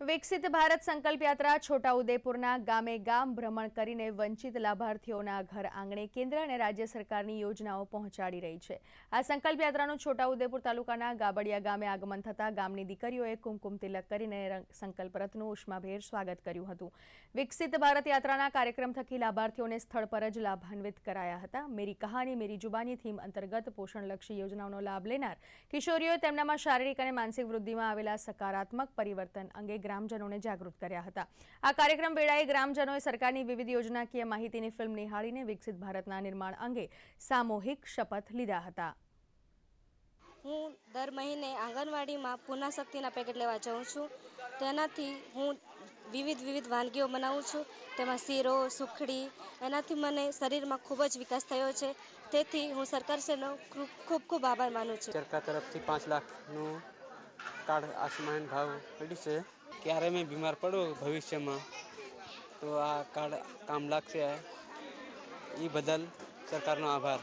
વિકસિત ભારત સંકલ્પ યાત્રા છોટાઉદેપુરના ગામે ગામ ભ્રમણ કરીને વંચિત લાભાર્થીઓના ઘર આંગણે કેન્દ્ર અને રાજ્ય સરકારની યોજનાઓ પહોંચાડી રહી છે. આ સંકલ્પ યાત્રાનું છોટાઉદેપુર તાલુકાના ગાબડિયા ગામે આગમન થતાં ગામની દીકરીઓએ કુમકુમ તિલક કરીને રંગ- સંકલ્પ રથનું ઉષ્માભેર સ્વાગત કર્યું હતું. વિકસિત ભારત યાત્રાના કાર્યક્રમ થકી લાભાર્થીઓને સ્થળ પર જ લાભાન્વિત કરાયા હતા. મેરી કહાની, મેરી જુબાની થીમ અંતર્ગત પોષણલક્ષી યોજનાઓનો લાભ લેનાર કિશોરીઓએ તેમનામાં શારીરિક અને માનસિક વૃદ્ધિમાં આવેલા સકારાત્મક પરિવર્તન અંગે ગ્રામજનોને જાગૃત કર્યા હતા. આ કાર્યક્રમ વેળાએ ગ્રામજનોએ સરકારની વિવિધ યોજનાકીય માહિતીની ફિલ્મ નિહાળીને વિકસિત ભારતના નિર્માણ અંગે સામૂહિક શપથ લીધા હતા. હું દર મહિને આંગણવાડીમાં પૂર્ણાશક્તિના પેકેટ લેવા જાઉં છું. તેનાથી હું વિવિધ વિવિધ વાનગીઓ બનાવું છું. તેમાં શીરો સુખડી એનાથી મને શરીરમાં ખૂબ જ વિકાસ થયો છે. તેથી હું સરકારશ્રીનો ખૂબ ખૂબ ખૂબ આભાર માનું છું. સરકાર તરફથી પાંચ લાખનું કાર્ડ આસમાન ભાવ મળ્યું છે. ક્યારે મેં બીમાર પડું ભવિષ્યમાં તો આ કાર્ડ કામ લાગશે એ બદલ સરકારનો આભાર.